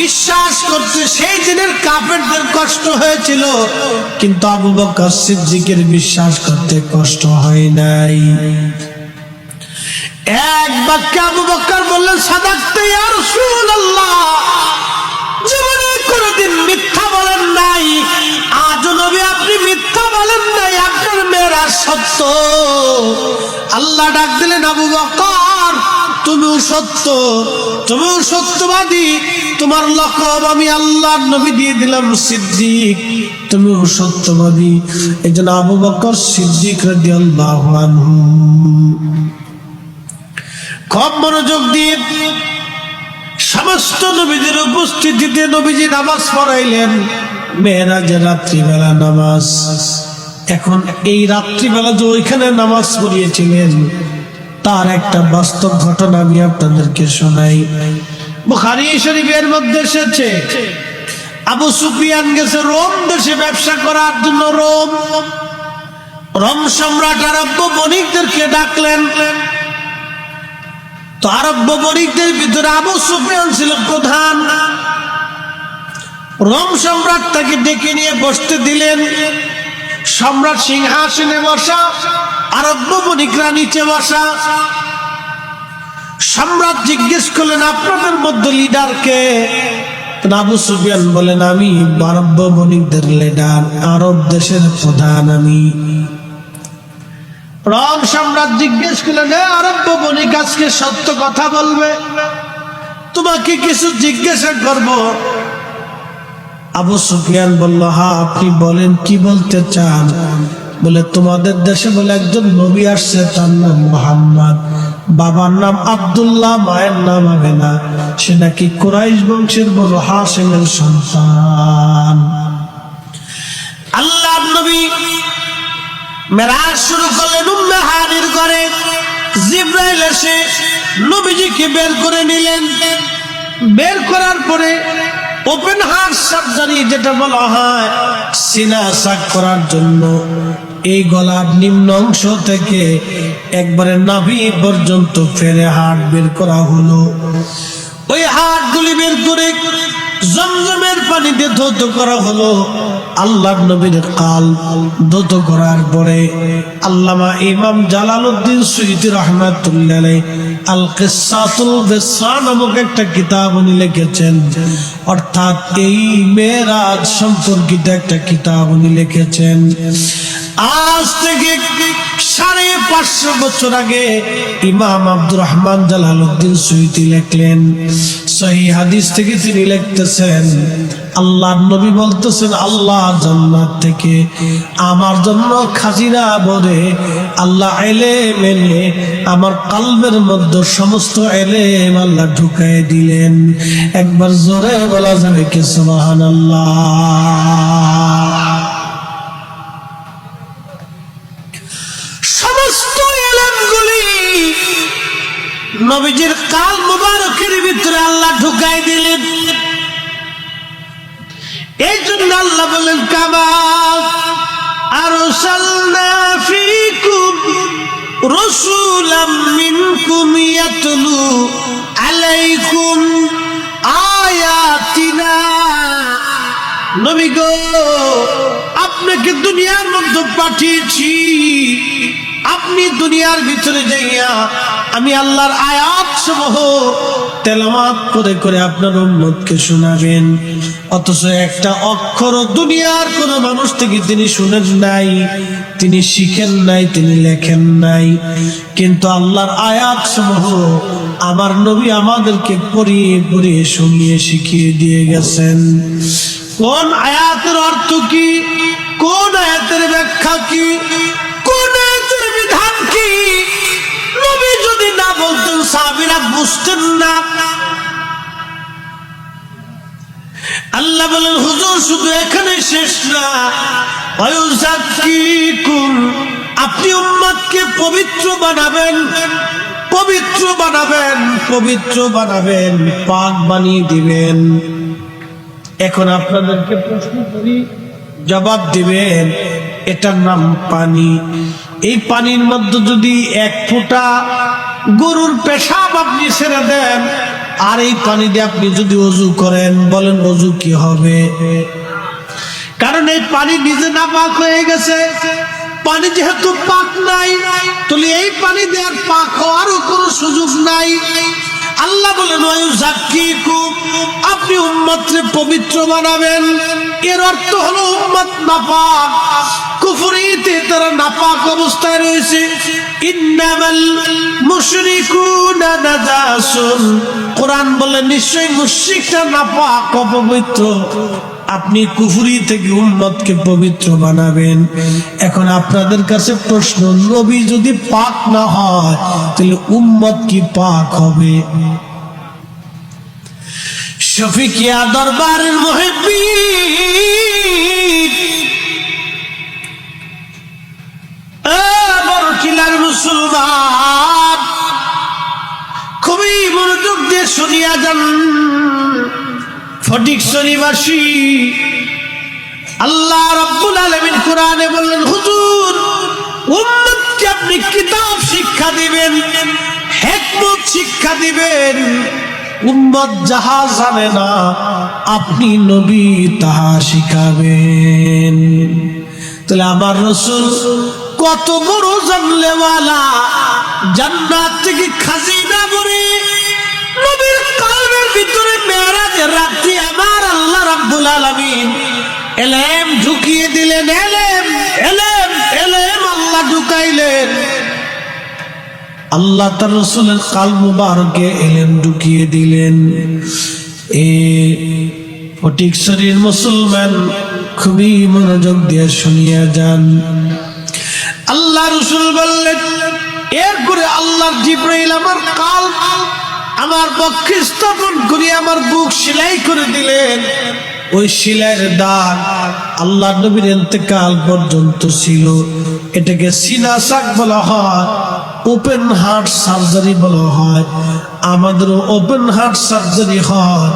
বিশ্বাস করতে সেই দিনের কাপেরদের কষ্ট হয়েছিল, কিন্তু আবু বকর বিশ্বাস করতে কষ্ট হয় নাই। এক বাক্যে আবু বকর বললেন, সাদাক্তে মিথ্যা বলেন নাই। আজ নবী, আপনি মিথ্যা বলেন নাই, আপনার মেয়েরা সত্য। আল্লাহ ডাক দিলেন, আবু বকর তুমিও সত্য, তুমিও সত্যবাদী। তোমার লকব আমি আল্লাহর নবী দিয়ে দিলাম সিদ্দিক। তুমিও সত্যবাদী। এই আবু বকর সিদ্দিক রাদিয়াল্লাহু আনহু। খুব মনোযোগ দিয়ে সমস্ত নবীদের উপস্থিতিতে নবীজি নামাজ পড়াইলেন। মেয়েরাজের রাত্রিবেলা নামাজ। এখন এই রাত্রিবেলা যে ওইখানে নামাজ পড়িয়েছিলেন। তার একটা বাস্তব ঘটনা আমি আপনাদেরকে শোনাই। বুখারী শরীফের মধ্যে এসেছে, আবু সুফিয়ান গেছে রোম দেশে ব্যবসা করার জন্য রোম। রোম সম্রাট আরব্য বণিকদেরকে ডাকলেন। তো আরব্য বণিকদের ভিতরে আবু সুফিয়ান ছিল প্রধান। রোম সম্রাট তাকে ডেকে নিয়ে বসতে দিলেন। সম্রাট সিংহাসনে বসা, আরব্য বণিকরা নিচে বসা। সম্রাট জিজ্ঞেস করলেন, আপনাদের মধ্যে লিডারকে আবু সুফিয়ান বলেন আমি আরব্য বণিকদের লিডার আরব দেশের প্রধান আমি। রং সম্রাট জিজ্ঞেস করলেন আরব্য বণিক, আজকে সত্য কথা বলবে? তোমাকে কিছু জিজ্ঞাসা করব। আবু সুফিয়ান বলল, হা, আপনি বলেন, কি বলতে চান? বলে, তোমাদের দেশে বলে একজন নবী আসছে, তার নাম মোহাম্মদ। বাবার নাম আব্দুল্লাহ, মায়ের নাম আমেনা। সে নাকি কুরাইশ বংশের বড় হাসেমের সন্তান। আল্লাহ নবী মেরাজ শুরু করলেন উম্মে ঘরে। জিব্রাইল এসে নবীজিকে বের করে নিলেন। বের করার পরে ওপেন হার্ট সার্জারি যেটা বলা হয়, সিনা সাক করার জন্য। এই গলার নিম্ন অংশ থেকে একবারে নাভি পর্যন্ত ফেরে হাট বের করা হলো। ওই হাটগুলি বের করে জমজমের পানিতে ধৌত করা হলো। আল্লাহ নবীর কাল ধৌত করার পরে আল্লামা ইমাম জালালউদ্দিন সুইতি রহমাতুল্লাহ আল কিসাতুল বিসা নামক একটা কিতাব উনি লিখেছেন। অর্থাৎ এই মেরাজ সম্পর্কিত একটা কিতাব উনি লিখেছেন। আজ থেকে সাড়ে পাঁচশো বছর আগে ইমাম আব্দুর রহমান জালালউদ্দিন সুইতি লিখলেন, সহি হাদিস থেকে তিনি লিখতেছেন আল্লাহ নবী বলতেছেন, আল্লাহ জান্নাত থেকে আমার জন্য খাজিরা বলে আল্লাহ এলে মেলে আমার কালবের মধ্যে সমস্ত এলেম আল্লাহ ঢুকাই দিলেন। একবার জোরে বলা যাবে কি সুবাহান নবীজির কাল মুবারকের ভিতরে আল্লাহ ঢুকাই দিলেন। এই জন্য আল্লাহ বলেন, কামা আরসালনা ফিকুম রাসূলাম মিনকুম ইয়াতলু আলাইকুম আয়াতিনা। নবী গো, আপনাকে দুনিয়ার মধ্যে পাঠিয়েছি। আপনি দুনিয়ার ভিতরে যাইয়া আমি আল্লাহর আয়াত সমূহ তেলামাত করে করে আপনার উম্মতকে শোনাবেন। অথচ একটা অক্ষর দুনিয়ার কোন মানুষ থেকে তিনি শুনেন নাই, তিনি শিখেন নাই, তিনি লেখেন নাই। কিন্তু আল্লাহর আয়াত সমূহ আমার নবী আমাদেরকে পড়িয়ে পড়িয়ে শুনিয়ে শিখিয়ে দিয়ে গেছেন। কোন আয়াতের অর্থ কি? কোন আয়াতের ব্যাখ্যা কি? কোন আয়াতের বিধান কি? যদি না বলতেন সাহাবীরা বুঝতেন না। আল্লাহ বলেন, হুজুর, শুধু এখানে শেষ না। আপনি উম্মতকে পবিত্র বানাবেন পবিত্র বানাবেন পবিত্র বানাবেন, পাক বানিয়ে দিবেন। এখন আপনাদেরকে প্রশ্ন করি, জবাব দিবেন, এটার নাম পানি। এই পানির মধ্যে যদি এক ফোঁটা গরুর পেশাব আপনি ছেড়ে দেন, আর এই পানি দিয়ে আপনি যদি অজু করেন, বলেন অজু কি হবে? কারণ এই পানি নিজে না পাক হয়ে গেছে। পানি যেহেতু পাক নাই, তাহলে এই পানি দেওয়ার পাক হওয়ারও কোনো সুযোগ নাই। আল্লাহ বলেন আপনি উম্মাত্রে পবিত্র বানাবেন। এর অর্থ হলো উম্মাত নাপাক। কুফুরিতে তারা নাপাক অবস্থায় রয়েছে। কোরআন বলে, নিশ্চয়ই মুশরিকরা নাপাক, অপবিত্র। আপনি কুফুরি থেকে উম্মতকে পবিত্র বানাবেন। এখন আপনাদের কাছে প্রশ্ন, নবী যদি পাক না হয়, তাহলে উম্মত কি পাক হবে? শফিকিয়া দরবারের মহিবী কিলার মুসলমান, খুবই মনোযোগ দিয়ে শুনিয়া যান। ফটিক শনিবাসী আল্লাহ রব্বুল আলমিন কোরআনে বললেন, হুজুর, উম্মতকে আপনি কিতাব শিক্ষা দিবেন, হেকমত শিক্ষা দিবেন। উম্মত যাহা জানে না, আপনি নবী তাহা শিখাবেন। তাহলে আমার রসুল কত বড় জানলেওয়ালা, জান্নাত থেকে খাজিনা বলে নবীর কালবের ভিতরে মেয়েরাজের রাত্রি আমার আল্লাহ রাব্বুল আলামিন। এলেম ঢুকিয়ে দিলেন, এলেম এলেম এলেম আল্লাহ ঢুকাইলেন। আল্লাহ তার রসুলের কাল মুবারকে এলেম ঢুকিয়ে দিলেন। এ ফটিক শরীর মুসলমান খুবই মনোযোগ দিয়ে শুনিয়া যান। আল্লাহ রসুল বললেন, এরপরে আল্লাহ জিব্রাইল আমার কাল আমার পক্ষে স্থাপন করে আমার বুক সেলাই করে দিলেন। ওই সেলাইয়ের দাগ আল্লাহ নবীর এতেকাল পর্যন্ত ছিল। এটাকে সিনা শাক বলা হয়, ওপেন হার্ট সার্জারি বলা হয়। আমাদেরও ওপেন হার্ট সার্জারি হয়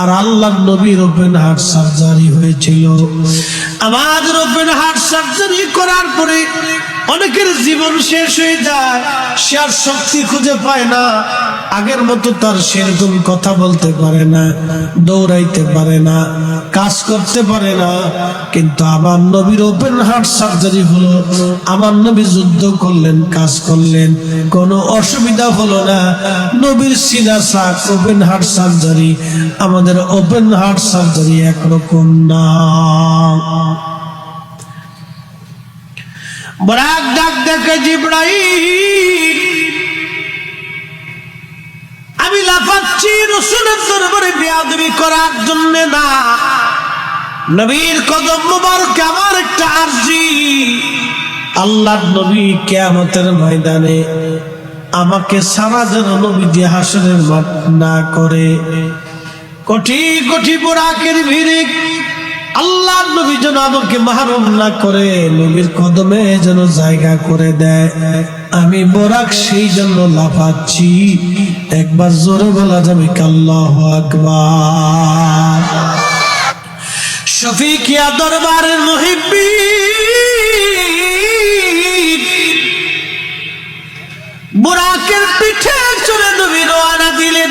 আর আল্লাহ নবীর ওপেন হার্ট সার্জারি হয়েছিল। আমাদের ওপেন হার্ট সার্জারি করার পরে অনেকের জীবন শেষ হয়ে যায়, সে আর শক্তি খুঁজে পায় না। আগের মতো তার সেরকম কথা বলতে পারে না, দৌড়াইতে পারে না, কাজ করতে পারে না। কিন্তু আমার নবীর ওপেন হার্ট সার্জারি হলো, আমার নবী যুদ্ধ করলেন, কাজ করলেন, কোনো অসুবিধা হলো না। নবীর সিনা সাক ওপেন হার্ট সার্জারি আমাদের ওপেন হার্ট সার্জারি একরকম না। বরাক ডাক দেখে জিব্রাইল। আমি লাফাচ্ছি রসুলের দরবারে বিয়াদবি করার জন্য না। নবীর কদম মুবারক আমার একটা আরজি। আল্লাহ নবী কেয়ামতের ময়দানে আমাকে সারা যেন নবী দিয়ে হাসরের মাঠ না করে। কোটি কোটি বোরাকের ভিড়ে আল্লাহ নবী যেন আমাকে মাহরুম না করে, নবীর কদমে যেন জায়গা করে দেয়। আমি বোরাক সেই জন্য লাফাচ্ছি। একবার জোরে বলা যাবে কাল্লাহ আকবার। শফিকিয়া দরবারের মহিব্বী বুরাকের পিঠে চলে নবী রওনা দিলেন।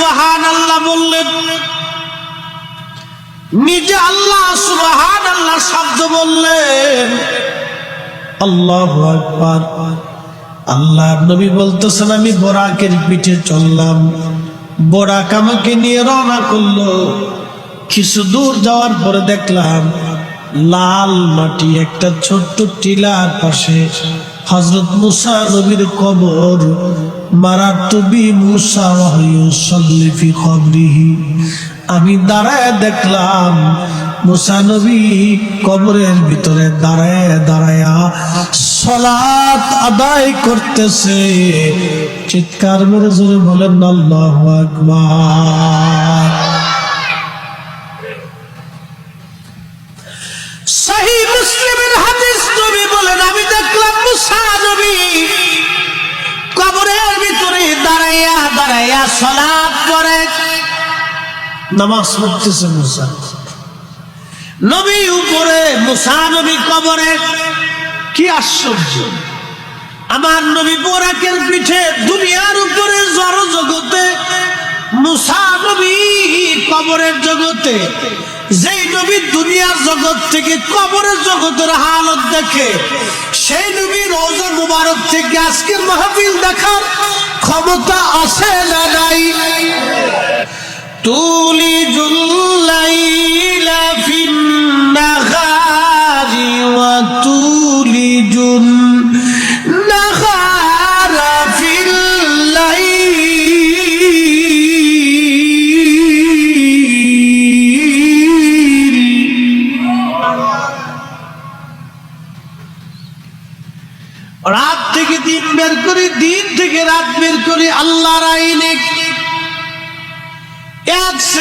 সুবাহান আল্লাহ বললেন, নিজে আল্লাহ সুবাহান আল্লাহ শব্দ বললেন। আল্লাহ আকবার। আল্লাহ নবী বলতেছেন, আমি বোরাকের পিঠে চললাম। বোরাক আমাকে নিয়ে রওনা করল। কিছু দূর যাওয়ার পরে দেখলাম, লাল মাটি একটা ছোট্ট টিলার পাশে হজরত মুসা নবীর কবর মারার তুবি মুসা সল্লিফি কবরিহি। আমি দাঁড়ায় দেখলাম মুসা নবী কবরের ভিতরে দাঁড়ায় দাঁড়ায়া সলাত আদায় করতেছে। চিৎকার মেরে জোরে বলেন, আল্লাহ আকবার। নামাজ পড়তেছে মুসা। নবী উপরে, মুসা নবী কবরে, কি আশ্চর্য। আমার নবী বোরাকের পিঠে দুনিয়ার উপরে জড় জগতে, মুসা নবী কবরের জগতে, যেই নবী দুনিয়ার জগৎ থেকে কবরের জগতের হালত দেখে, সেই নবী রোজা মুবারক থেকে আজকের মাহফিল দেখার ক্ষমতা আছে না নাই? তুলি জুল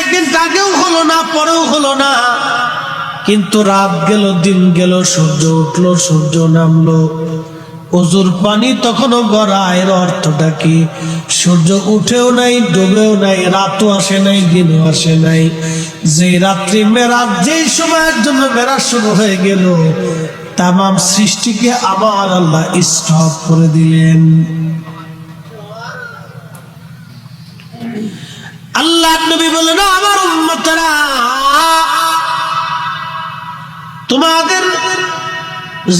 এক সেকেন্ড আগেও হলো না, পরেও হলো না। কিন্তু রাত গেল, দিন গেল, সূর্য উঠল, সূর্য নামলো। অজুর পানি তখনও গড়ায়, এর অর্থটা কি? সূর্য উঠেও নাই, ডুবেও নাই, রাতও আসে নাই, দিনও আসে নাই। যে রাত্রি মেরাজ, যেই সময়ের জন্য মেরাজ শুরু হয়ে গেল, তামাম সৃষ্টিকে আবার আল্লাহ স্টপ করে দিলেন আল্লাহ নবী বললেন আমার উম্মতরা তোমাদের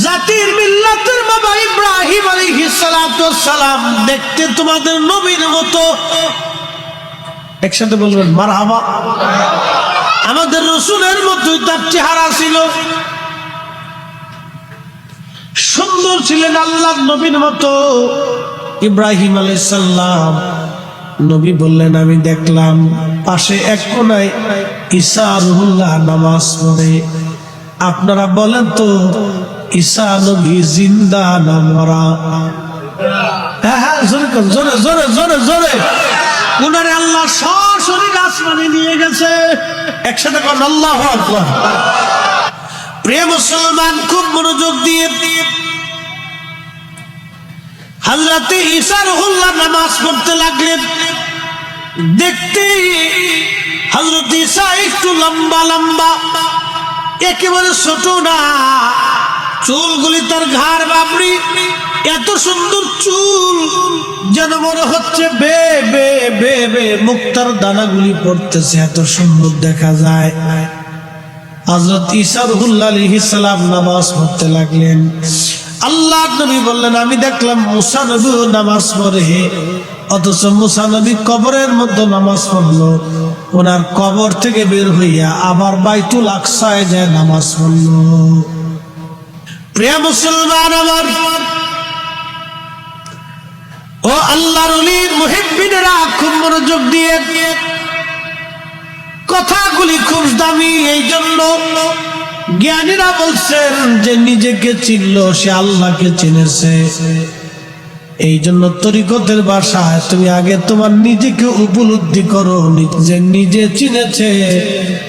জাতির মিল্লাতের বাবা ইব্রাহিম সালাতু সালাম দেখতে তোমাদের নবীর মতো। একসাথে বলবেন, মারহাবা। আমাদের রসুলের মতোই তার চেহারা ছিল। সুন্দর ছিলেন আল্লাহ নবীর মতো। ইব্রাহিম আলাইহিস সালাম নবী বললেন, আমি দেখলাম পাশে এক কোনায় ঈসা রুহুল্লাহ নামাজ পড়ে। আপনারা বলেন তো, ঈসা নবী জিন্দা না মরা? হ্যাঁ হ্যাঁ জোরে উনারে আল্লাহ নিয়ে গেছে। একসাথে কর আল্লাহ আকবার। প্রিয় মুসলমান, খুব মনোযোগ দিয়ে হাজরাতে ঈসা রহুল্লাহ নামাজ পড়তে লাগলেন। দেখতে হজরত ঈসা একটু লম্বা লম্বা, একেবারে ছোট না। চুলগুলি তার ঘাড় বাবড়ি, এত সুন্দর চুল যেন মনে হচ্ছে বে বে বে বে, মুক্তার দানাগুলি পড়তেছে, এত সুন্দর দেখা যায়। হজরত আলাইহিস সালাম নামাজ পড়তে লাগলেন। আল্লাহ নবী বললেন, আমি দেখলাম মুসা নবী নামাজ পড়ে। অথচ মুসা নবী কবরের মধ্যে নামাজ পড়ল। ওনার কবর থেকে বের হইয়া আবার বাইতুল আকসায় যায় নামাজ পড়ল। প্রিয় মুসলমান আমার, ও আল্লাহর অলির মুহিব্বিনেরা খুব মনোযোগ দিয়ে, কথাগুলি খুব দামি এই জন্য জ্ঞানীরা বলছেন যে নিজেকে চিনল, সে আল্লাহকে চিনেছে। এই জন্য তরিকতের ভাষায় তুমি আগে তোমার নিজেকে উপলব্ধি করো যে নিজে চিনেছে,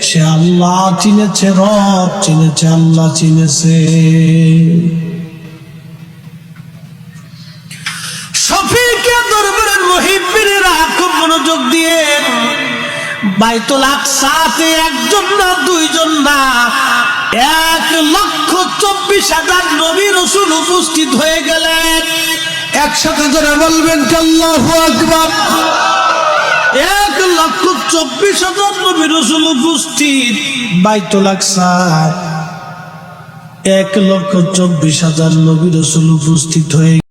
সে আল্লাহ চিনেছে, রব চিনেছে, আল্লাহ চিনেছে। মনোযোগ দিয়ে বাইতুল আকসাতে একজন না দুইজন না এক লক্ষ চব্বিশ হাজার নবী রসুল উপস্থিত হয়ে গেলেন। একসাথে যারা বলবেন কাল্লাহ এক লক্ষ চব্বিশ হাজার নবী রসুল উপস্থিত। বাইতুল আকসায় এক লক্ষ চব্বিশ হাজার নবী রসুল উপস্থিত হয়ে